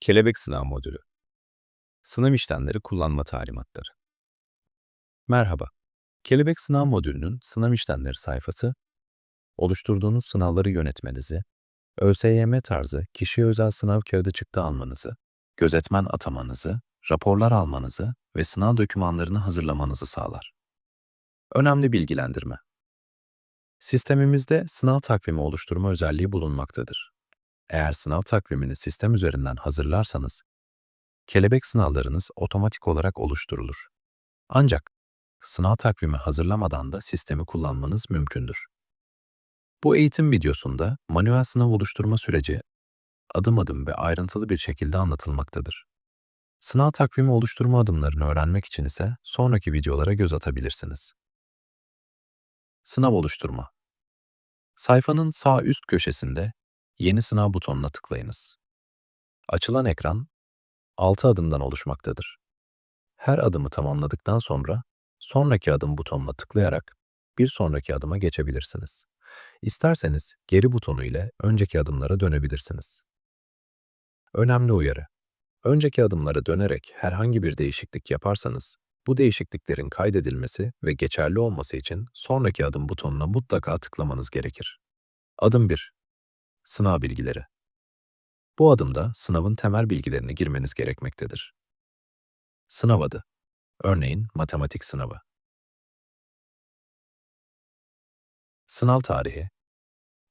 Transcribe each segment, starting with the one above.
Kelebek Sınav Modülü Sınav işlemleri kullanma talimatları Merhaba. Kelebek Sınav Modülü'nün sınav işlemleri sayfası, oluşturduğunuz sınavları yönetmenizi, ÖSYM tarzı kişiye özel sınav kağıdı çıktı almanızı, gözetmen atamanızı, raporlar almanızı ve sınav dokümanlarını hazırlamanızı sağlar. Önemli bilgilendirme. Sistemimizde sınav takvimi oluşturma özelliği bulunmaktadır. Eğer sınav takvimini sistem üzerinden hazırlarsanız, kelebek sınavlarınız otomatik olarak oluşturulur. Ancak sınav takvimi hazırlamadan da sistemi kullanmanız mümkündür. Bu eğitim videosunda manuel sınav oluşturma süreci adım adım ve ayrıntılı bir şekilde anlatılmaktadır. Sınav takvimi oluşturma adımlarını öğrenmek için ise sonraki videolara göz atabilirsiniz. Sınav oluşturma Sayfanın sağ üst köşesinde Yeni sınav butonuna tıklayınız. Açılan ekran 6 adımdan oluşmaktadır. Her adımı tamamladıktan sonra sonraki adım butonuna tıklayarak bir sonraki adıma geçebilirsiniz. İsterseniz geri butonu ile önceki adımlara dönebilirsiniz. Önemli uyarı. Önceki adımlara dönerek herhangi bir değişiklik yaparsanız, bu değişikliklerin kaydedilmesi ve geçerli olması için sonraki adım butonuna mutlaka tıklamanız gerekir. Adım 1. Sınav bilgileri. Bu adımda sınavın temel bilgilerini girmeniz gerekmektedir. Sınav adı. Örneğin matematik sınavı. Sınav tarihi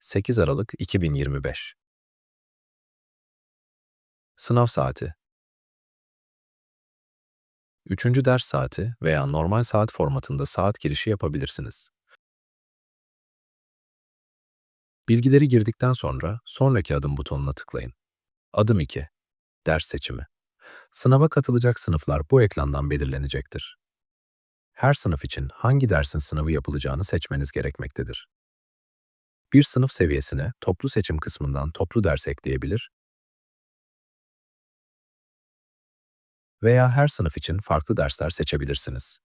8 Aralık 2025. Sınav saati. Üçüncü ders saati veya normal saat formatında saat girişi yapabilirsiniz. Bilgileri girdikten sonra sonraki adım butonuna tıklayın. Adım 2. Ders seçimi. Sınava katılacak sınıflar bu ekrandan belirlenecektir. Her sınıf için hangi dersin sınavı yapılacağını seçmeniz gerekmektedir. Bir sınıf seviyesine toplu seçim kısmından toplu ders ekleyebilir veya her sınıf için farklı dersler seçebilirsiniz.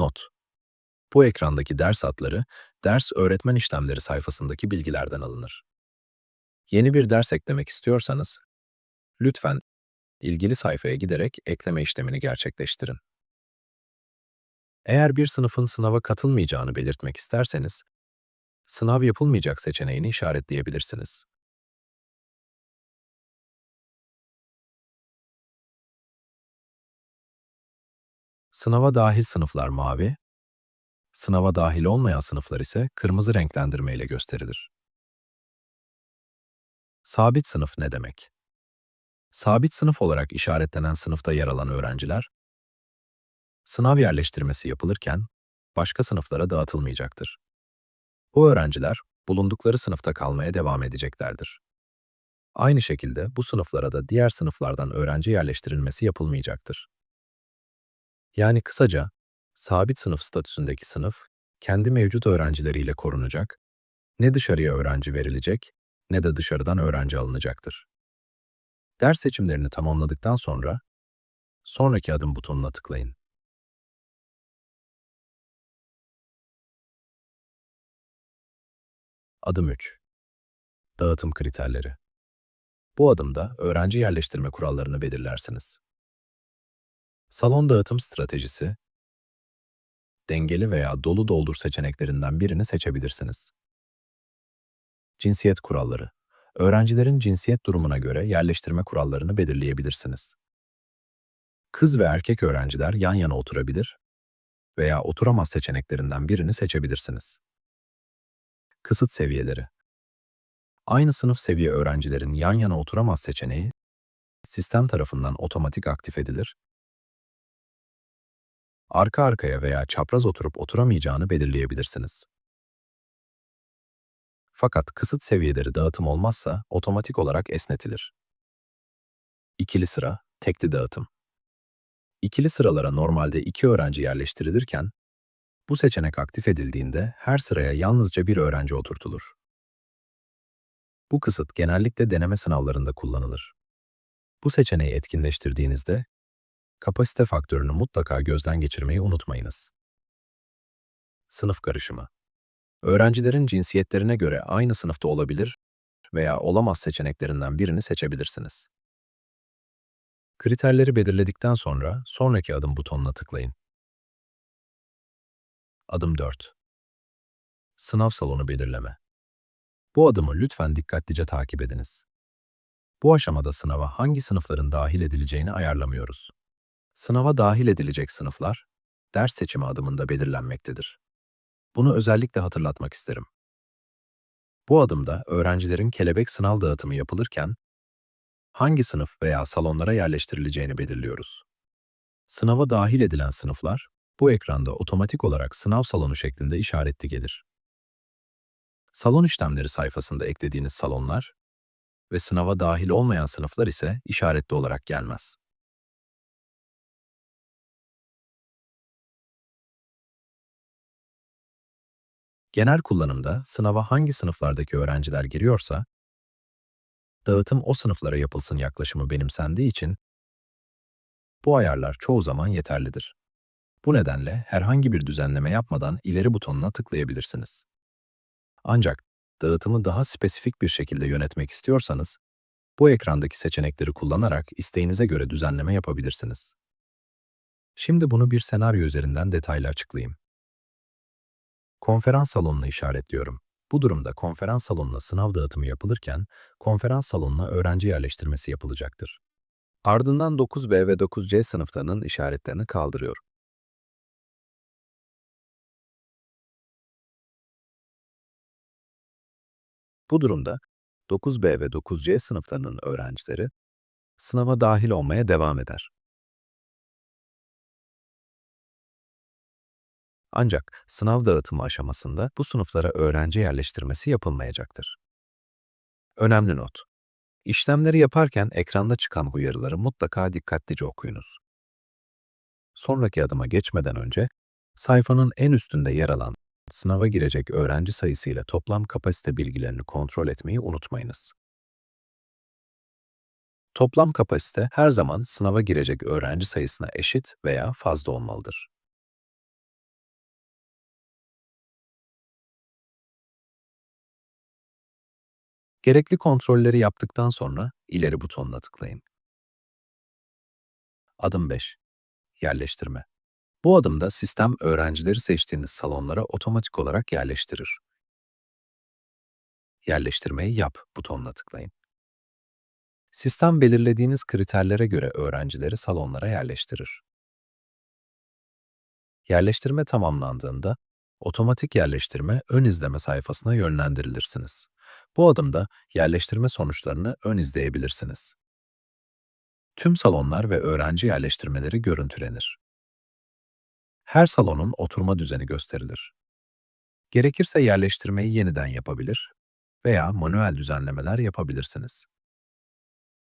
Not. Bu ekrandaki ders adları, ders öğretmen işlemleri sayfasındaki bilgilerden alınır. Yeni bir ders eklemek istiyorsanız, lütfen ilgili sayfaya giderek ekleme işlemini gerçekleştirin. Eğer bir sınıfın sınava katılmayacağını belirtmek isterseniz, sınav yapılmayacak seçeneğini işaretleyebilirsiniz. Sınava dahil sınıflar mavi, sınava dahil olmayan sınıflar ise kırmızı renklendirme ile gösterilir. Sabit sınıf ne demek? Sabit sınıf olarak işaretlenen sınıfta yer alan öğrenciler, sınav yerleştirmesi yapılırken başka sınıflara dağıtılmayacaktır. Bu öğrenciler bulundukları sınıfta kalmaya devam edeceklerdir. Aynı şekilde bu sınıflara da diğer sınıflardan öğrenci yerleştirilmesi yapılmayacaktır. Yani kısaca, sabit sınıf statüsündeki sınıf, kendi mevcut öğrencileriyle korunacak, ne dışarıya öğrenci verilecek, ne de dışarıdan öğrenci alınacaktır. Ders seçimlerini tamamladıktan sonra, sonraki adım butonuna tıklayın. Adım 3. Dağıtım kriterleri. Bu adımda öğrenci yerleştirme kurallarını belirlersiniz. Salon dağıtım stratejisi, dengeli veya dolu doldur seçeneklerinden birini seçebilirsiniz. Cinsiyet kuralları. Öğrencilerin cinsiyet durumuna göre yerleştirme kurallarını belirleyebilirsiniz. Kız ve erkek öğrenciler yan yana oturabilir veya oturamaz seçeneklerinden birini seçebilirsiniz. Kısıt seviyeleri. Aynı sınıf seviye öğrencilerin yan yana oturamaz seçeneği sistem tarafından otomatik aktif edilir arka arkaya veya çapraz oturup oturamayacağını belirleyebilirsiniz. Fakat kısıt seviyeleri dağıtım olmazsa otomatik olarak esnetilir. İkili sıra, tekli dağıtım. İkili sıralara normalde iki öğrenci yerleştirilirken, bu seçenek aktif edildiğinde her sıraya yalnızca bir öğrenci oturtulur. Bu kısıt genellikle deneme sınavlarında kullanılır. Bu seçeneği etkinleştirdiğinizde kapasite faktörünü mutlaka gözden geçirmeyi unutmayınız. Sınıf karışımı. Öğrencilerin cinsiyetlerine göre aynı sınıfta olabilir veya olamaz seçeneklerinden birini seçebilirsiniz. Kriterleri belirledikten sonra sonraki adım butonuna tıklayın. Adım 4. Sınav salonu belirleme. Bu adımı lütfen dikkatlice takip ediniz. Bu aşamada sınava hangi sınıfların dahil edileceğini ayarlamıyoruz. Sınava dahil edilecek sınıflar, ders seçimi adımında belirlenmektedir. Bunu özellikle hatırlatmak isterim. Bu adımda öğrencilerin kelebek sınav dağıtımı yapılırken hangi sınıf veya salonlara yerleştirileceğini belirliyoruz. Sınava dahil edilen sınıflar bu ekranda otomatik olarak sınav salonu şeklinde işaretli gelir. Salon işlemleri sayfasında eklediğiniz salonlar ve sınava dahil olmayan sınıflar ise işaretli olarak gelmez. Genel kullanımda sınava hangi sınıflardaki öğrenciler giriyorsa, dağıtım o sınıflara yapılsın yaklaşımı benimsendiği için bu ayarlar çoğu zaman yeterlidir. Bu nedenle herhangi bir düzenleme yapmadan ileri butonuna tıklayabilirsiniz. Ancak dağıtımı daha spesifik bir şekilde yönetmek istiyorsanız, bu ekrandaki seçenekleri kullanarak isteğinize göre düzenleme yapabilirsiniz. Şimdi bunu bir senaryo üzerinden detaylı açıklayayım. Konferans salonunu işaretliyorum. Bu durumda konferans salonuna sınav dağıtımı yapılırken, konferans salonuna öğrenci yerleştirmesi yapılacaktır. Ardından 9B ve 9C sınıflarının işaretlerini kaldırıyorum. Bu durumda 9B ve 9C sınıflarının öğrencileri sınava dahil olmaya devam eder. Ancak sınav dağıtımı aşamasında bu sınıflara öğrenci yerleştirmesi yapılmayacaktır. Önemli not. İşlemleri yaparken ekranda çıkan uyarıları mutlaka dikkatlice okuyunuz. Sonraki adıma geçmeden önce sayfanın en üstünde yer alan sınava girecek öğrenci sayısı ile toplam kapasite bilgilerini kontrol etmeyi unutmayınız. Toplam kapasite her zaman sınava girecek öğrenci sayısına eşit veya fazla olmalıdır. Gerekli kontrolleri yaptıktan sonra ileri butonuna tıklayın. Adım 5. Yerleştirme. Bu adımda sistem öğrencileri seçtiğiniz salonlara otomatik olarak yerleştirir. Yerleştirmeyi yap butonuna tıklayın. Sistem belirlediğiniz kriterlere göre öğrencileri salonlara yerleştirir. Yerleştirme tamamlandığında otomatik yerleştirme ön izleme sayfasına yönlendirilirsiniz. Bu adımda yerleştirme sonuçlarını ön izleyebilirsiniz. Tüm salonlar ve öğrenci yerleştirmeleri görüntülenir. Her salonun oturma düzeni gösterilir. Gerekirse yerleştirmeyi yeniden yapabilir veya manuel düzenlemeler yapabilirsiniz.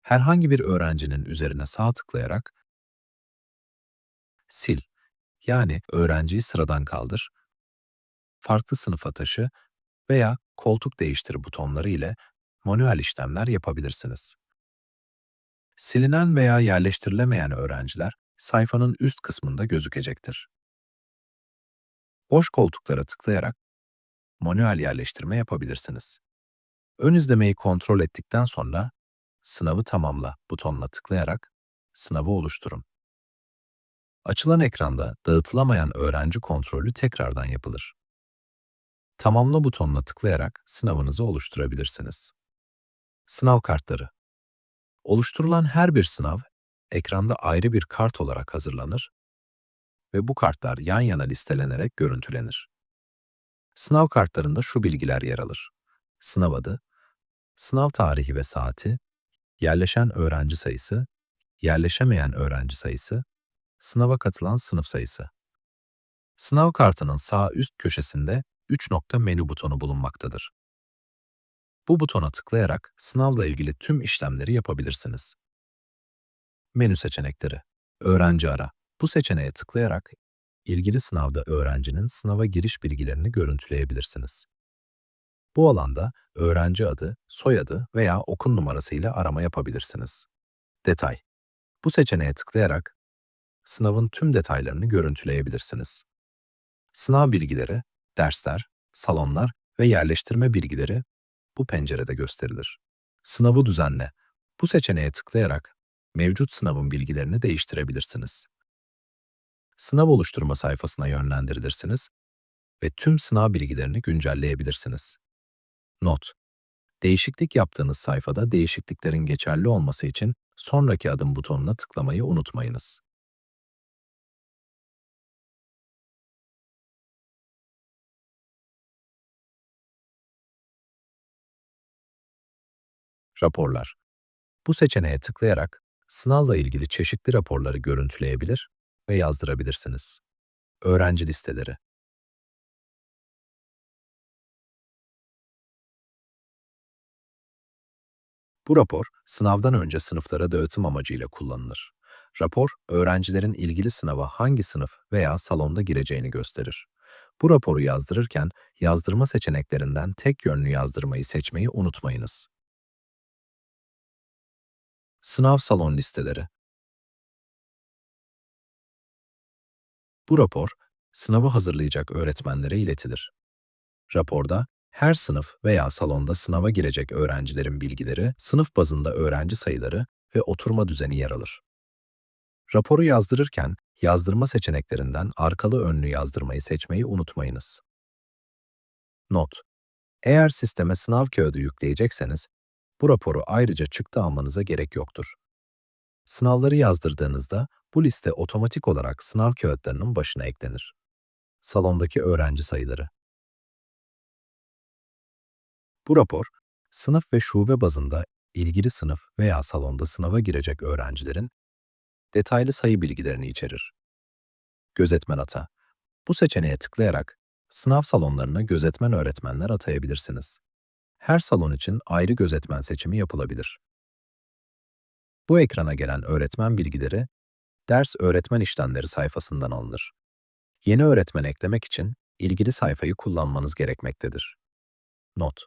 Herhangi bir öğrencinin üzerine sağ tıklayarak sil yani öğrenciyi sıradan kaldır, farklı sınıfa taşı veya koltuk değiştir butonları ile manuel işlemler yapabilirsiniz. Silinen veya yerleştirilemeyen öğrenciler sayfanın üst kısmında gözükecektir. Boş koltuklara tıklayarak manuel yerleştirme yapabilirsiniz. Ön izlemeyi kontrol ettikten sonra Sınavı tamamla butonuna tıklayarak sınavı oluşturun. Açılan ekranda dağıtılamayan öğrenci kontrolü tekrardan yapılır. Tamamla butonuna tıklayarak sınavınızı oluşturabilirsiniz. Sınav kartları Oluşturulan her bir sınav, ekranda ayrı bir kart olarak hazırlanır ve bu kartlar yan yana listelenerek görüntülenir. Sınav kartlarında şu bilgiler yer alır. Sınav adı, sınav tarihi ve saati, yerleşen öğrenci sayısı, yerleşemeyen öğrenci sayısı, sınava katılan sınıf sayısı. Sınav kartının sağ üst köşesinde 3 nokta menü butonu bulunmaktadır. Bu butona tıklayarak sınavla ilgili tüm işlemleri yapabilirsiniz. Menü seçenekleri. Öğrenci ara. Bu seçeneğe tıklayarak ilgili sınavda öğrencinin sınava giriş bilgilerini görüntüleyebilirsiniz. Bu alanda öğrenci adı, soyadı veya okul numarasıyla arama yapabilirsiniz. Detay. Bu seçeneğe tıklayarak sınavın tüm detaylarını görüntüleyebilirsiniz. Sınav bilgileri dersler, salonlar ve yerleştirme bilgileri bu pencerede gösterilir. Sınavı düzenle. Bu seçeneğe tıklayarak mevcut sınavın bilgilerini değiştirebilirsiniz. Sınav oluşturma sayfasına yönlendirilirsiniz ve tüm sınav bilgilerini güncelleyebilirsiniz. Not: Değişiklik yaptığınız sayfada değişikliklerin geçerli olması için sonraki adım butonuna tıklamayı unutmayınız. Raporlar. Bu seçeneğe tıklayarak sınavla ilgili çeşitli raporları görüntüleyebilir ve yazdırabilirsiniz. Öğrenci listeleri. Bu rapor, sınavdan önce sınıflara dağıtım amacıyla kullanılır. Rapor, öğrencilerin ilgili sınava hangi sınıf veya salonda gireceğini gösterir. Bu raporu yazdırırken yazdırma seçeneklerinden tek yönlü yazdırmayı seçmeyi unutmayınız. Sınav salon listeleri. Bu rapor, sınavı hazırlayacak öğretmenlere iletilir. Raporda her sınıf veya salonda sınava girecek öğrencilerin bilgileri, sınıf bazında öğrenci sayıları ve oturma düzeni yer alır. Raporu yazdırırken yazdırma seçeneklerinden arkalı önlü yazdırmayı seçmeyi unutmayınız. Not: Eğer sisteme sınav kağıdı yükleyecekseniz, bu raporu ayrıca çıktı almanıza gerek yoktur. Sınavları yazdırdığınızda bu liste otomatik olarak sınav kağıtlarının başına eklenir. Salondaki öğrenci sayıları. Bu rapor, sınıf ve şube bazında ilgili sınıf veya salonda sınava girecek öğrencilerin detaylı sayı bilgilerini içerir. Gözetmen ata. Bu seçeneğe tıklayarak sınav salonlarına gözetmen öğretmenler atayabilirsiniz. Her salon için ayrı gözetmen seçimi yapılabilir. Bu ekrana gelen öğretmen bilgileri ders öğretmen işlemleri sayfasından alınır. Yeni öğretmen eklemek için ilgili sayfayı kullanmanız gerekmektedir. Not: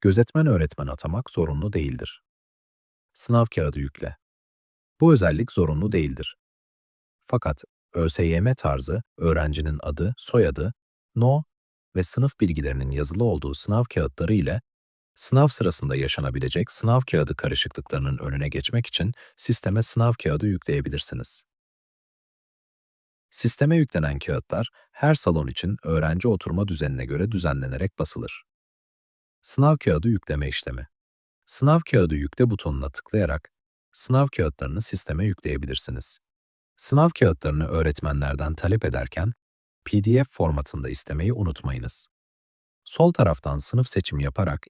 Gözetmen öğretmen atamak zorunlu değildir. Sınav kağıdı yükle. Bu özellik zorunlu değildir. Fakat ÖSYM tarzı öğrencinin adı, soyadı, no ve sınıf bilgilerinin yazılı olduğu sınav kağıtları ile sınav sırasında yaşanabilecek sınav kağıdı karışıklıklarının önüne geçmek için sisteme sınav kağıdı yükleyebilirsiniz. Sisteme yüklenen kağıtlar her salon için öğrenci oturma düzenine göre düzenlenerek basılır. Sınav kağıdı yükleme işlemi. Sınav kağıdı yükle butonuna tıklayarak sınav kağıtlarını sisteme yükleyebilirsiniz. Sınav kağıtlarını öğretmenlerden talep ederken PDF formatında istemeyi unutmayınız. Sol taraftan sınıf seçimi yaparak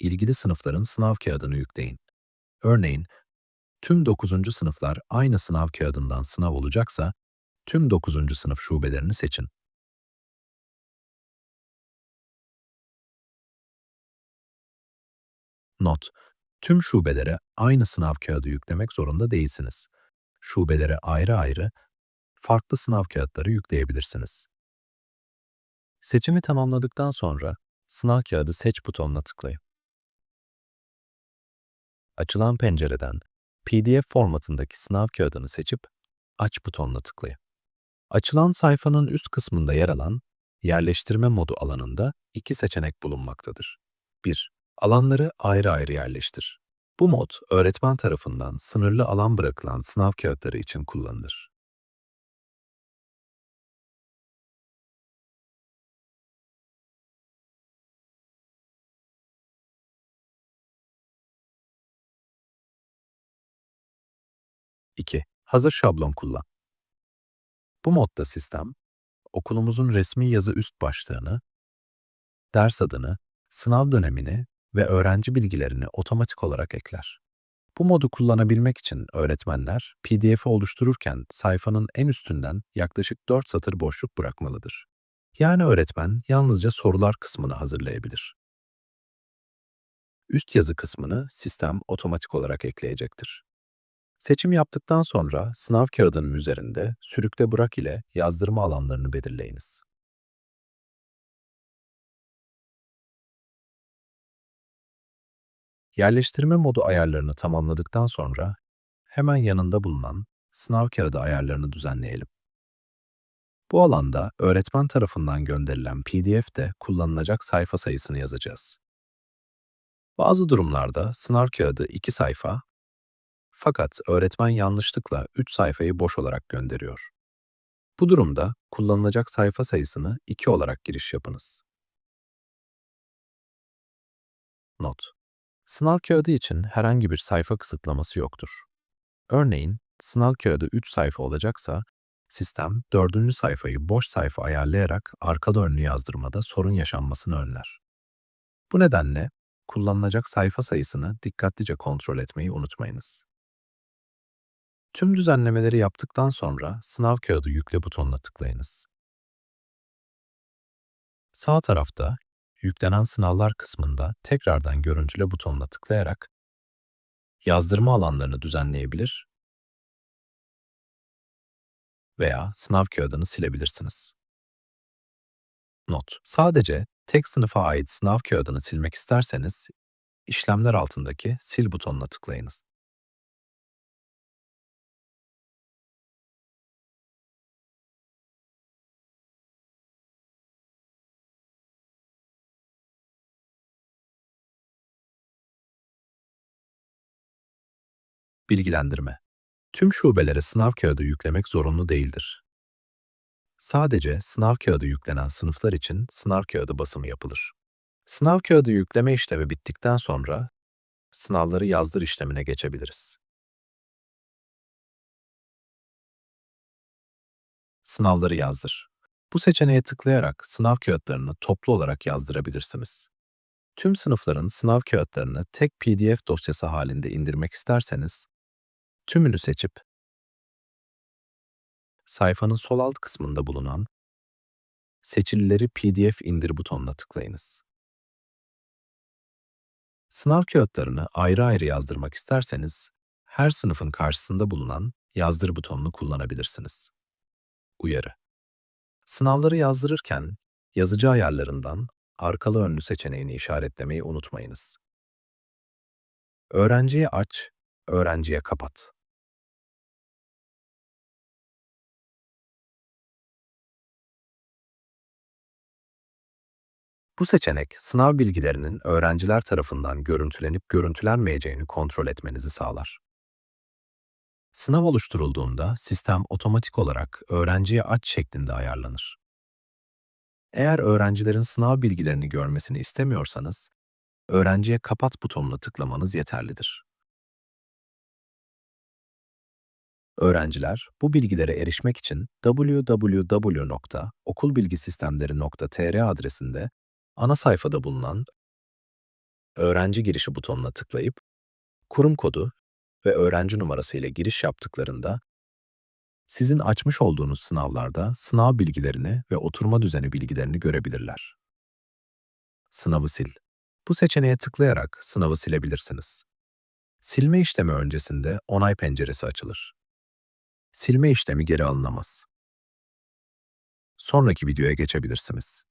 ilgili sınıfların sınav kağıdını yükleyin. Örneğin, tüm 9. sınıflar aynı sınav kağıdından sınav olacaksa, tüm 9. sınıf şubelerini seçin. Not: Tüm şubelere aynı sınav kağıdı yüklemek zorunda değilsiniz. Şubelere ayrı ayrı, farklı sınav kağıtları yükleyebilirsiniz. Seçimi tamamladıktan sonra sınav kağıdı seç butonuna tıklayın. Açılan pencereden PDF formatındaki sınav kağıdını seçip Aç butonuna tıklayın. Açılan sayfanın üst kısmında yer alan Yerleştirme modu alanında iki seçenek bulunmaktadır. 1. Alanları ayrı ayrı yerleştir. Bu mod, öğretmen tarafından sınırlı alan bırakılan sınav kağıtları için kullanılır. İki, Hazır şablon kullan. Bu modda sistem, okulumuzun resmi yazı üst başlığını, ders adını, sınav dönemini ve öğrenci bilgilerini otomatik olarak ekler. Bu modu kullanabilmek için öğretmenler PDF'i oluştururken sayfanın en üstünden yaklaşık 4 satır boşluk bırakmalıdır. Yani öğretmen yalnızca sorular kısmını hazırlayabilir. Üst yazı kısmını sistem otomatik olarak ekleyecektir. Seçim yaptıktan sonra sınav kağıdının üzerinde sürükle bırak ile yazdırma alanlarını belirleyiniz. Yerleştirme modu ayarlarını tamamladıktan sonra hemen yanında bulunan sınav kağıdı ayarlarını düzenleyelim. Bu alanda öğretmen tarafından gönderilen PDF'de kullanılacak sayfa sayısını yazacağız. Bazı durumlarda sınav kağıdı 2 sayfa fakat öğretmen yanlışlıkla 3 sayfayı boş olarak gönderiyor. Bu durumda kullanılacak sayfa sayısını 2 olarak giriş yapınız. Not. Sınav kağıdı için herhangi bir sayfa kısıtlaması yoktur. Örneğin, sınav kağıdı 3 sayfa olacaksa, sistem 4. sayfayı boş sayfa ayarlayarak arkada önlü yazdırmada sorun yaşanmasını önler. Bu nedenle kullanılacak sayfa sayısını dikkatlice kontrol etmeyi unutmayınız. Tüm düzenlemeleri yaptıktan sonra sınav kağıdı yükle butonuna tıklayınız. Sağ tarafta yüklenen sınavlar kısmında tekrardan görüntüle butonuna tıklayarak yazdırma alanlarını düzenleyebilir veya sınav kağıdını silebilirsiniz. Not. Sadece tek sınıfa ait sınav kağıdını silmek isterseniz işlemler altındaki sil butonuna tıklayınız. Bilgilendirme. Tüm şubelere sınav kağıdı yüklemek zorunlu değildir. Sadece sınav kağıdı yüklenen sınıflar için sınav kağıdı basımı yapılır. Sınav kağıdı yükleme işlemi bittikten sonra sınavları yazdır işlemine geçebiliriz. Sınavları yazdır. Bu seçeneğe tıklayarak sınav kağıtlarını toplu olarak yazdırabilirsiniz. Tüm sınıfların sınav kağıtlarını tek PDF dosyası halinde indirmek isterseniz, tümünü seçip sayfanın sol alt kısmında bulunan Seçilileri PDF indir butonuna tıklayınız. Sınav kağıtlarını ayrı ayrı yazdırmak isterseniz, her sınıfın karşısında bulunan Yazdır butonunu kullanabilirsiniz. Uyarı. Sınavları yazdırırken yazıcı ayarlarından arkalı önlü seçeneğini işaretlemeyi unutmayınız. Öğrenciye aç, öğrenciye kapat. Bu seçenek, sınav bilgilerinin öğrenciler tarafından görüntülenip görüntülenmeyeceğini kontrol etmenizi sağlar. Sınav oluşturulduğunda sistem otomatik olarak öğrenciye aç şeklinde ayarlanır. Eğer öğrencilerin sınav bilgilerini görmesini istemiyorsanız, öğrenciye kapat butonuna tıklamanız yeterlidir. Öğrenciler bu bilgilere erişmek için www.okulbilgisistemleri.tr adresinde ana sayfada bulunan öğrenci girişi butonuna tıklayıp kurum kodu ve öğrenci numarası ile giriş yaptıklarında sizin açmış olduğunuz sınavlarda sınav bilgilerini ve oturma düzeni bilgilerini görebilirler. Sınavı sil. Bu seçeneğe tıklayarak sınavı silebilirsiniz. Silme işlemi öncesinde onay penceresi açılır. Silme işlemi geri alınamaz. Sonraki videoya geçebilirsiniz.